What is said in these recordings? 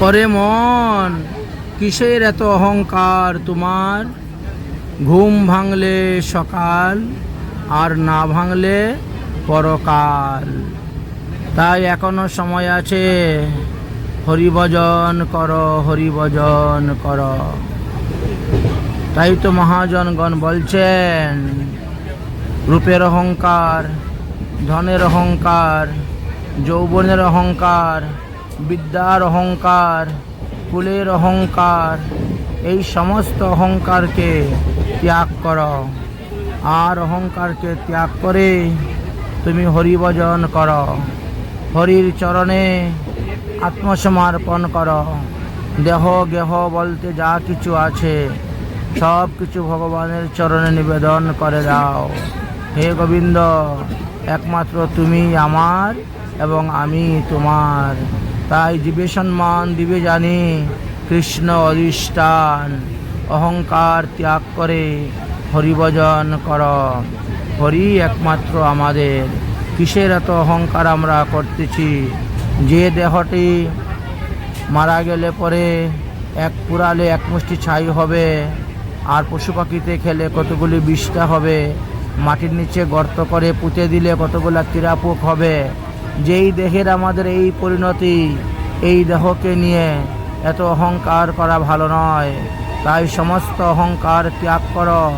পরে মন, কিসের এত অহংকার তোমার? ঘুম ভাঙলে সকাল, আর না ভাঙলে পরকাল। তাই এখনও সময় আছে, হরিভজন কর হরিভজন কর। তাই তো মহাজনগণ বলছেন, রূপের অহংকার, ধনের অহংকার, যৌবনের অহংকার বিদ্যার অহংকার, কুলের অহংকার, এই সমস্ত অহংকারকে ত্যাগ করো। আর অহংকারকে ত্যাগ করে তুমি হরিভজন কর। হরির চরণে আত্মসমর্পণ করো। দেহ গেহ বলতে যা কিছু আছে, সব কিছু ভগবানের চরণে নিবেদন করে দাও। হে গোবিন্দ, একমাত্র তুমি আমার এবং আমি তোমার। তাই জীবে সম্মান, দিবে জানি। কৃষ্ণ অধিষ্ঠান, অহংকার ত্যাগ করে হরিভজন কর। হরি একমাত্র আমাদের। কিসের এত অহংকার আমরা করতেছি? যে দেহটি মারা গেলে পরে এক পুরালে এক মুষ্টি ছাই হবে, আর পশু পাখিতে খেলে কতগুলি বিষটা হবে, মাটির নিচে গর্ত করে পুঁতে দিলে কতগুলো কিরাপুক হবে যেই দেহের আমাদের এই পরিণতি, এই দেহকে নিয়ে এত অহংকার করা ভালো নয়। তাই সমস্ত অহংকার ত্যাগ করো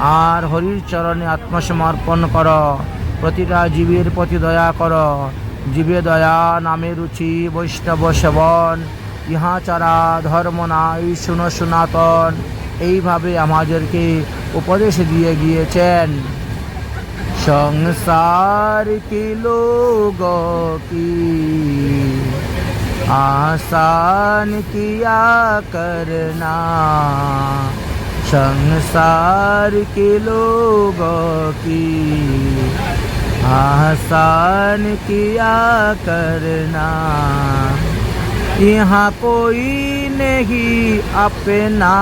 আর হরির চরণে আত্মসমর্পণ করো। প্রতিটা জীবের প্রতি দয়া করো। জীবে দয়া নামে রুচি বৈষ্ণব সেবন। ইহা চারা ধর্ম নাই, শুনো সনাতন। এইভাবে আমাদেরকে উপদেশ দিয়ে গিয়েছেন। संसार के लोगों की आसान किया करना। संसार के लोगों की आसान किया करना। यहाँ कोई नहीं अपना।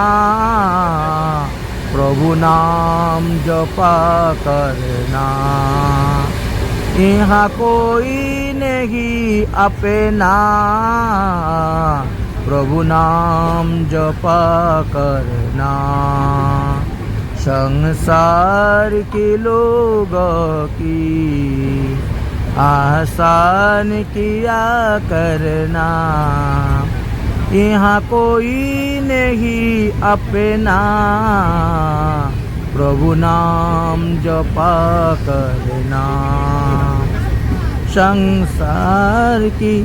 प्रभु नाम जपा करना। यहाँ कोई नहीं अपना। प्रभु नाम जपा करना। संसार के लोगों की आसान किया करना। यहाँ कोई नहीं अपना। प्रभु नाम जपा करना। संसार की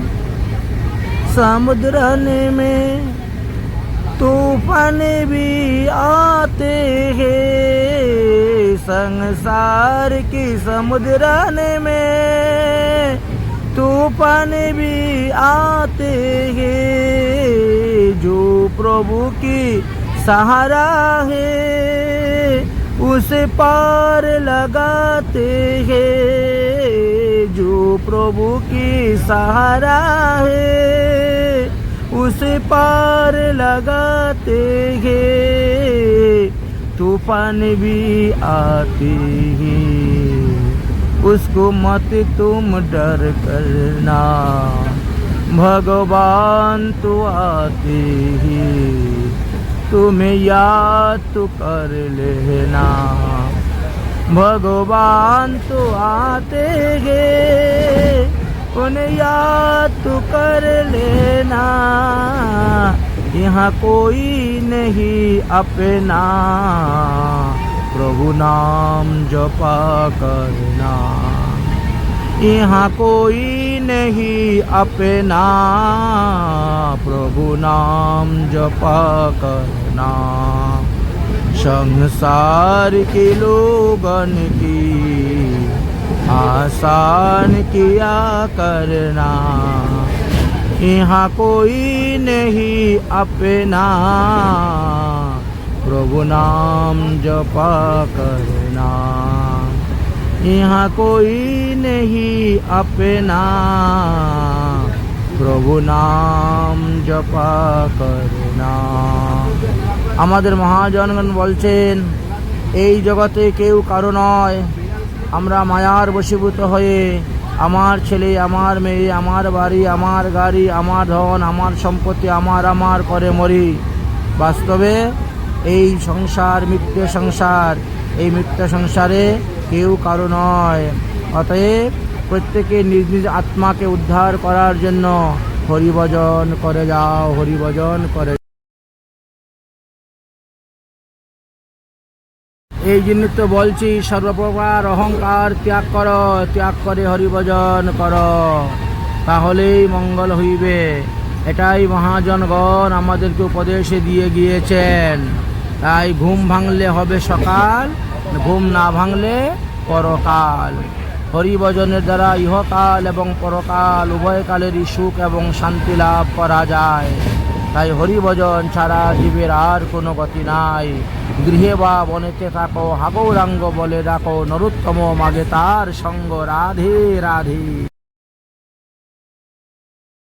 समुद्र में तूफ़ान भी आते हैं। संसार की समुद्र में तूफ़ान भी आते हैं। प्रभु की सहारा है, उसे पार लगाते हैं। जो प्रभु की सहारा है, उसे पार लगाते हैं। तूफ़ान भी आते हैं, उसको मत तुम डर करना। भगवान तो आते ही, तुम्हें याद तो कर लेना। भगवान तो आते गे उन्हें याद तो कर लेना। यहाँ कोई नहीं अपना, प्रभु नाम जपा करना। यहाँ कोई नहीं अपना। प्रभु नाम जप करना। संसार के लोगन की आसान किया करना। यहाँ कोई नहीं अपना। प्रभु नाम जप करना। यहाँ कोई नहीं अपना প্রভু নাম জপা করনা আমাদের মহাজনগণ বলছেন এই জগতে কেউ কারো নয় আমরা মায়ার বশীভূত হয়ে আমার ছেলে আমার মেয়ে আমার বাড়ি আমার গাড়ি আমার ধন আমার সম্পত্তি আমার আমার করে মরি বাস্তবে এই সংসার মিথ্যে সংসার এই মিথ্যে সংসারে কেউ কারও নয়। অতএব প্রত্যেকে নিজ নিজ আত্মাকে উদ্ধার করার জন্য হরিভজন করে যাও, হরিভজন করে এই জন্য তো বলছি, সর্বপ্রকার অহংকার ত্যাগ কর, ত্যাগ করে হরিভজন কর। তাহলেই মঙ্গল হইবে। এটাই মহাজনগণ আমাদেরকে উপদেশে দিয়ে গিয়েছেন। তাই ঘুম ভাঙলে হবে সকাল ঘুম না ভাঙলে পরকাল। হরিভজনের দ্বারা ইহকাল এবং পরকাল, উভয়কালেরই সুখ এবং শান্তি লাভ করা যায়। তাই হরিভজন ছাড়া জীবের আর কোনো গতি নাই। গৃহে বা বনেতে থাকো, হাগৌরাঙ্গ বলে ডাকো নরোত্তম মাগে তার সঙ্গ, রাধে রাধে।